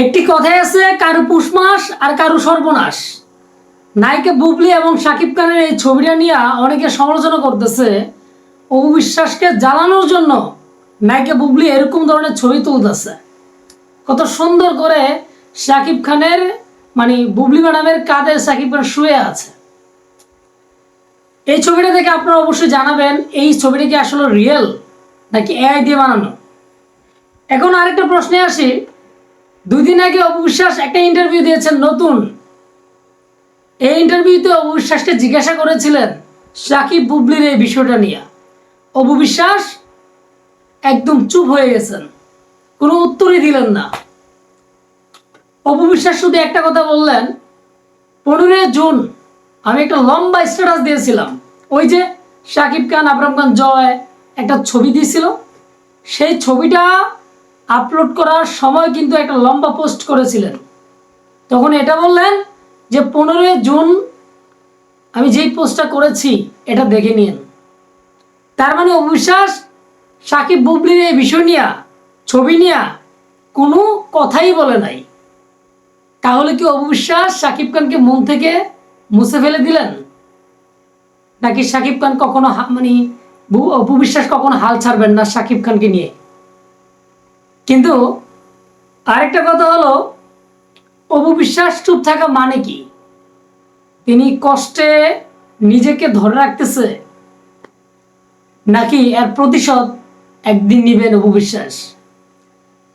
একটি কথাই আছে, কারু পুষমাস আর কারু সর্বনাশ। নায়িকা বুবলি এবং শাকিব খানের এই ছবিটা নিয়ে অনেকে সমালোচনা করতেছে। অপু বিশ্বাসকে জ্বালানোর জন্য নায়িকা বুবলি এরকম ধরনের ছবি তুলতেছে। কত সুন্দর করে শাকিব খানের মানে বুবলি ম্যাডামের কাঁধে শাকিব খান শুয়ে আছে। এই ছবিটা দেখে আপনারা অবশ্যই জানাবেন, এই ছবিটা কি আসলে রিয়েল নাকি এআই দিয়ে বানানো? এখন আরেকটা প্রশ্নে আসি। দুই দিন আগে অপবিশ্বাস একটা ইন্টারভিউ দিয়েছেন, নতুন। এই ইন্টারভিউতে অপবিশ্বাসকে জিজ্ঞাসা করেছিলেন, সাকিব বুবলির এই বিষয়টা নিয়ে। অপবিশ্বাস একদম চুপ হয়ে গেছেন, কোনো উত্তরই দিলেন না। অপবিশ্বাস শুধু একটা কথা বললেন, পনেরোই জুন আমি একটা লম্বা স্ট্যাটাস দিয়েছিলাম, ওই যে সাকিব খান, আবরাম খান জয় একটা ছবি দিয়েছিল, সেই ছবিটা আপলোড করার সময় কিন্তু একটা লম্বা পোস্ট করেছিলেন। তখন এটা বললেন যে, পনেরোই জুন আমি যেই পোস্টটা করেছি, এটা দেখে নিন। তার মানে অবিশ্বাস সাকিব বুবলির এই বিষয় নিয়ে, ছবি নিয়ে কোনো কথাই বলে নাই। তাহলে কি অবিশ্বাস সাকিব খানকে মন থেকে মুছে ফেলে দিলেন? নাকি সাকিব খান কখনো মানে অপবিশ্বাস কখনো হাল ছাড়বেন না সাকিব খানকে নিয়ে? কিন্তু আরেকটা কথা হলো অপবিশ্বাস চুপ থাকা মানে কি? তিনি কষ্টে নিজেকে ধরে রাখতেছে নাকি এর প্রতিশোধ একদিন নিবেন অপবিশ্বাস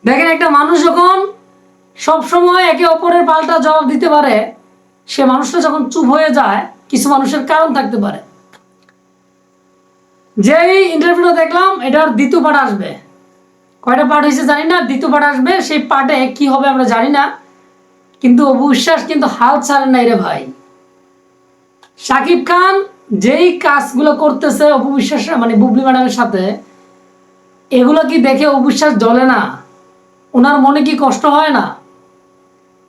দেখেন, একটা মানুষ যখন সবসময় একে অপরের পাল্টা জবাব দিতে পারে, সে মানুষটা যখন চুপ হয়ে যায়, কিছু মানুষের কারণ থাকতে পারে। যেই ইন্টারভিউটা দেখলাম, এটার দ্বিতীয় পার্ট আসবে। কয়টা পার্ট হয়েছে জানি না, দ্বিতীয় পার্ট আসবে, সেই পার্টে কি হবে আমরা জানি না। কিন্তু অবিশ্বাস কিন্তু হাল ছাড়েন নাই রে ভাই। শাকিব খান যেই কাজগুলো করতেছে অপবিশ্বাস মানে বুবলি ম্যাডামের সাথে, এগুলো কি দেখে অবিশ্বাস জ্বলে না? ওনার মনে কি কষ্ট হয় না?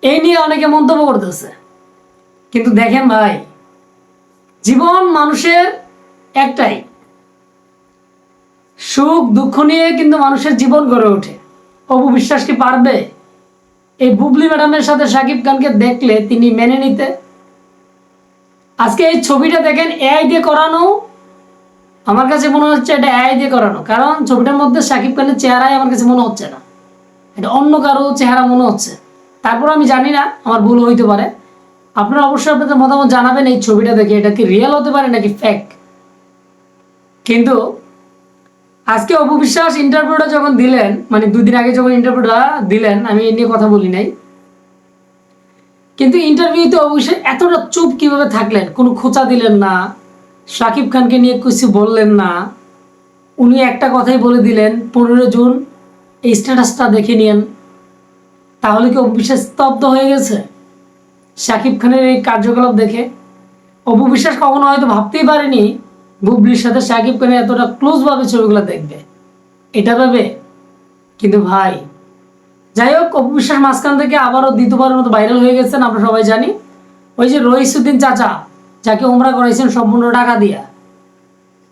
এই নিয়ে অনেকে মন্তব্য করতেছে। কিন্তু দেখেন ভাই, জীবন মানুষের একটাই সুখ, দুঃখ নিয়ে কিন্তু মানুষের জীবন গড়ে ওঠে। অপু বিশ্বাস কি পারবে? এই বুবলি ম্যাডামের সাথে সাকিব খানকে দেখলে তিনি মেনে নিতে? আজকে এই ছবিটা দেখেন এআই দিয়ে করানো। আমার কাছে মনে হচ্ছে এটা এআই দিয়ে করানো, কারণ ছবিটার মধ্যে সাকিব খানের চেহারাই আমার কাছে মনে হচ্ছে না। এটা অন্য কারও চেহারা মনে হচ্ছে। তারপর আমি জানি না, আমার ভুল হইতে পারে। আপনারা অবশ্যই আপনাদের মতামত জানাবেন এই ছবিটা দেখে। এটা কি রিয়েল হতে পারে নাকি ফেক কিন্তু আজকে অপবিশ্বাস ইন্টারভিউটা যখন দিলেন মানে দুদিন আগে যখন ইন্টারভিউটা দিলেন, আমি এ নিয়ে কথা বলি নাই। কিন্তু ইন্টারভিউতে অবশ্যই এতটা চুপ কীভাবে থাকলেন? কোনো খোঁচা দিলেন না শাকিব খানকে নিয়ে কিছু বললেন না। উনি একটা কথাই বলে দিলেন, পনেরো জুন, এই স্ট্যাটাসটা দেখে নিন তাহলে কি অপবিশ্বাস স্তব্ধ হয়ে গেছে? শাকিব খানের এই কার্যকলাপ দেখে? অপবিশ্বাস কখনো হয়তো ভাবতেই পারেনি বুবলির সাথে শাকিব খানের এতটা ক্লোজভাবে ছবিগুলো দেখবে। এটা ভাবে? কিন্তু ভাই, যাই হোক, অপবিশ্বাস মাঝখান থেকে আবারও দ্বিতীয়বারের মতো ভাইরাল হয়ে গেছেন আমরা সবাই জানি। ওই যে রহিসুদ্দিন চাচা, যাকে ওমরা করাইছেন সম্পূর্ণ টাকা দিয়া।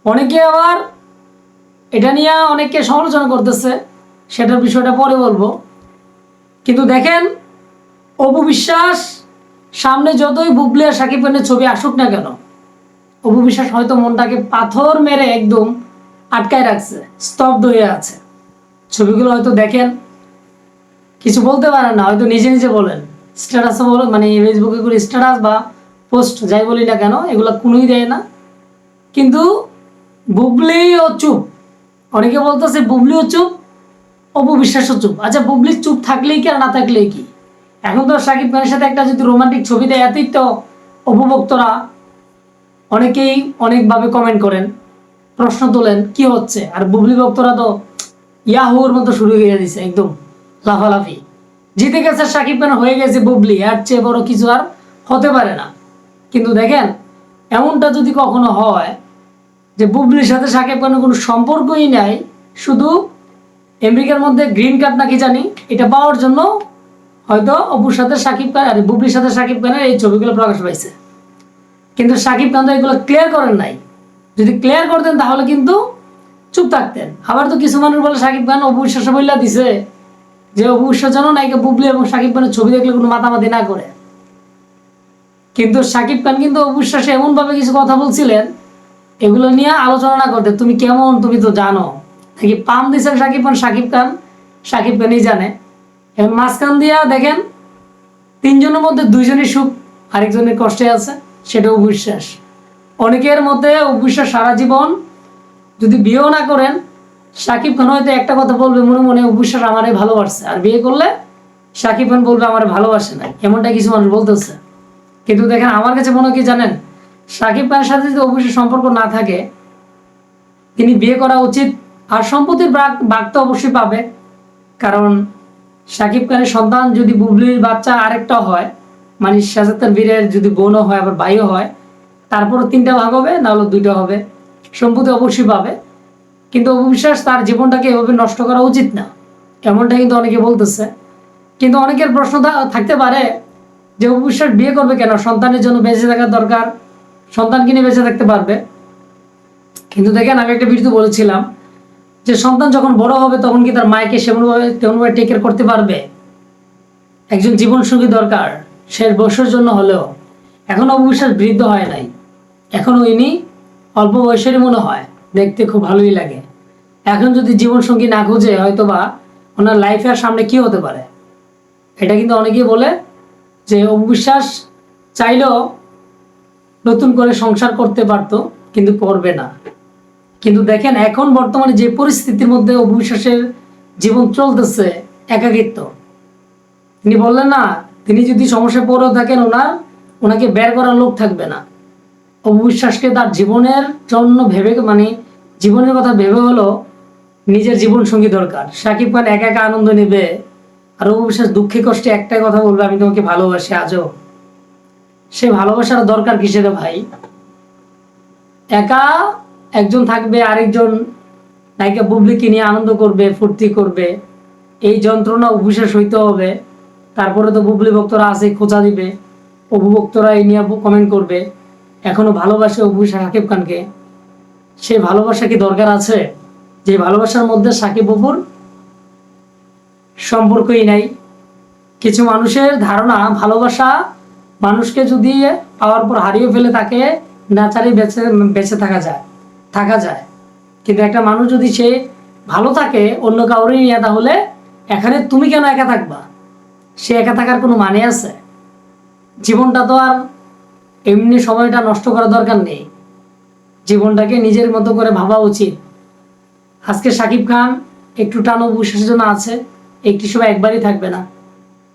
অনেকে আবার এটা নিয়ে অনেকে সমালোচনা করতেছে, সেটার বিষয়টা পরে বলব। কিন্তু দেখেন অপু বিশ্বাস সামনে যতই বুবলি আর সাকিব খানের ছবি আসুক না কেন অপু বিশ্বাস হয়তো মনটাকে পাথর মেরে একদম আটকায় রাখছে, স্তব্ধ হয়ে আছে। ছবিগুলো হয়তো দেখেন, কিছু বলতে পারেন না, হয়তো নিজে নিজে বলেন। স্ট্যাটাসে বলো মানে ফেসবুকে করে স্ট্যাটাস বা পোস্ট, যাই বলি না কেন, এগুলো কোনোই দেয় না। কিন্তু বুবলিও চুপ, অনেকে বলতেছে বুবলিও চুপ, অপু বিশ্বাসও চুপ। আচ্ছা বুবলি চুপ থাকলেই কি আর না থাকলেই কি? এখন তো সাকিব খানের সাথে একটা যদি রোমান্টিক ছবি দেয় এতই তো অপভক্তরা অনেকেই অনেকভাবে কমেন্ট করেন, প্রশ্ন তোলেন, কি হচ্ছে? আর বুবলি ভক্তরা তো ইয়াহুর মতো শুরু হয়ে দিছে, একদম লাফালাফি। জিতে গেছে সাকিব খান, হয়ে গেছে বুবলি আর চেয়ে বড় কিছু আর হতে পারে না। কিন্তু দেখেন, এমনটা যদি কখনো হয় যে বুবলির সাথে সাকিব খানের কোনো সম্পর্কই নাই, শুধু আমেরিকার মধ্যে গ্রিন কার্ড নাকি জানি, এটা পাওয়ার জন্য হয়তো অপুর সাথে সাকিব খান, আর বুবলির সাথে সাকিব খানের এই ছবিগুলো প্রকাশ পাইছে। কিন্তু সাকিব খান এগুলো ক্লিয়ার করেন নাই। যদি ক্লিয়ার করতেন তাহলে কিন্তু চুপ থাকতেন। আবার তো কিছু মানুষ বলে সাকিব খান অবিশ্বাস বইলা দিছে যে অপু বিশ্বাস যেন নায়িকা বুবলি এবং শাকিব খানের ছবি দেখলে কোনো মাতামাতি না করে। কিন্তু শাকিব খান কিন্তু অপু বিশ্বাসে এমনভাবে কিছু কথা বলছিলেন, এগুলো নিয়ে আলোচনা না করতে। তুমি কেমন? তুমি তো জানো। নাকি পাম দিছেন শাকিব খান? শাকিব খান, সাকিব খানই জানে। এখন মাঝখান দিয়া দেখেন, তিনজনের মধ্যে দুইজনই সুখ, আরেকজনের কষ্টে আছে। সেটা অবিশ্বাস। অনেকের মধ্যে অবিশ্বাস সারা জীবন যদি বিয়েও না করেন, সাকিব খান হয়তো একটা কথা বলবে মনে মনে, অবিশ্বাস আমারে ভালোবাসছে। আর বিয়ে করলে সাকিব খান বলবে, আমার ভালোবাসে না এমনটা কিছু মানুষ বলতেছে। কিন্তু দেখেন, আমার কাছে মনে কি জানেন, সাকিব খানের সাথে যদি অবশ্যই সম্পর্ক না থাকে, তিনি বিয়ে করা উচিত। আর সম্পত্তির ভাগ তো অবশ্যই পাবে। কারণ সাকিব খানের সন্তান যদি বুবলির বাচ্চা আরেকটা হয় মানে সাজাতার বীরের যদি বোনও হয়, আবার ভাইও হয়, তারপরও তিনটা ভাগ হবে না হলে দুইটা হবে। সম্পত্তি অবশ্যই পাবে। কিন্তু অবিশ্বাস তার জীবনটাকে এভাবে নষ্ট করা উচিত না। এমনটা কিন্তু অনেকে বলতেছে। কিন্তু অনেকের প্রশ্ন থাকতে পারে যে অবিশ্বাস বিয়ে করবে কেন? সন্তানের জন্য বেঁচে থাকা দরকার। সন্তান কিনে বেঁচে থাকতে পারবে। কিন্তু দেখেন, আমি একটা ভিডিও বলেছিলাম যে সন্তান যখন বড় হবে, তখন কি তার মায়েকে সেমনভাবে, তেমনভাবে টেক কেয়ার করতে পারবে? একজন জীবনসঙ্গী দরকার। শেষ বছর জন্য হলেও এখনও অবিশ্বাস বৃদ্ধ হয় নাই। এখনও ইনি অল্প বয়সেরই মনে হয়, দেখতে খুব ভালোই লাগে। এখন যদি জীবনসঙ্গী না খুঁজে হয়তো বা ওনার লাইফে আর সামনে কি হতে পারে? এটা কিন্তু অনেকেই বলে যে অবিশ্বাস চাইলেও নতুন করে সংসার করতে পারতো, কিন্তু করবে না। কিন্তু দেখেন, এখন বর্তমানে যে পরিস্থিতির মধ্যে অবিশ্বাসের জীবন চলতেছে, একাকিত্ব। তিনি বললেন না তিনি যদি সমস্যায় পড়েও থাকেন ওনার, ওনাকে বের করার লোক থাকবে না। অবিশ্বাসকে তার জীবনের জন্য ভেবে মানে জীবনের কথা ভেবে হলো, নিজের জীবন সঙ্গী দরকার। সাকিব খান একা একা আনন্দ নেবে, আর অবিশ্বাস দুঃখে কষ্টে একটাই কথা বলবে, আমি তোমাকে ভালোবাসি, আজও। সে ভালোবাসার দরকার কিসের ভাই? একা একজন থাকবে, আরেকজন নায়িকা বুবলিকে নিয়ে আনন্দ করবে, ফুর্তি করবে, এই যন্ত্রণা অবিশ্বাস হইতে হবে। তারপরে তো বুবলি ভক্তরা আছে, খোঁচা দিবে। অবু ভক্তরা এই নিয়ে কমেন্ট করবে। এখনও ভালোবাসে অভু সাকিব খানকে। সে ভালোবাসা কি দরকার আছে? যে ভালোবাসার মধ্যে সাকিব অপুর সম্পর্কই নাই। কিছু মানুষের ধারণা, ভালোবাসা মানুষকে যদি পাওয়ার পর হারিয়ে ফেলে তাকে নাচারে বেঁচে বেঁচে থাকা যায় থাকা যায়। কিন্তু একটা মানুষ যদি সে ভালো থাকে অন্য কাউরে নিয়ে, তাহলে এখানে তুমি কেন একা থাকবা? সে একা থাকার কোনো মানে আছে? জীবনটা তো আর এমনি সময়টা নষ্ট করার দরকার নেই। জীবনটাকে নিজের মতো করে ভাবা উচিত। আজকে সাকিব খান একটু টানো বিশ্বাসের জন্য আছে, একটি সময় একবারই থাকবে না।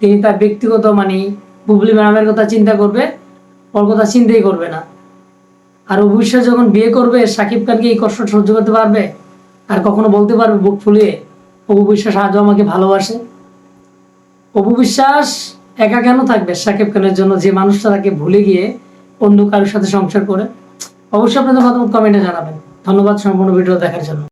তিনি তার ব্যক্তিগত মানে বুবলি ম্যাডামের কথা চিন্তা করবে, ওর কথা চিন্তাই করবে না। আর অবিশ্বাস যখন বিয়ে করবে, সাকিব খানকে এই কষ্ট সহ্য করতে পারবে? আর কখনো বলতে পারবে বুক ফুলিয়ে অপু বিশ্বাস আজও আমাকে ভালোবাসে। অপু বিশ্বাস একা কেন থাকবে? সাকিব খানের জন্য যে মানুষটা তাকে ভুলে গিয়ে অন্য কারোর সাথে সংসার করে। অবশ্যই আপনাদের মতামত কমেন্টে জানাবেন। ধন্যবাদ সম্পূর্ণ ভিডিও দেখার জন্য।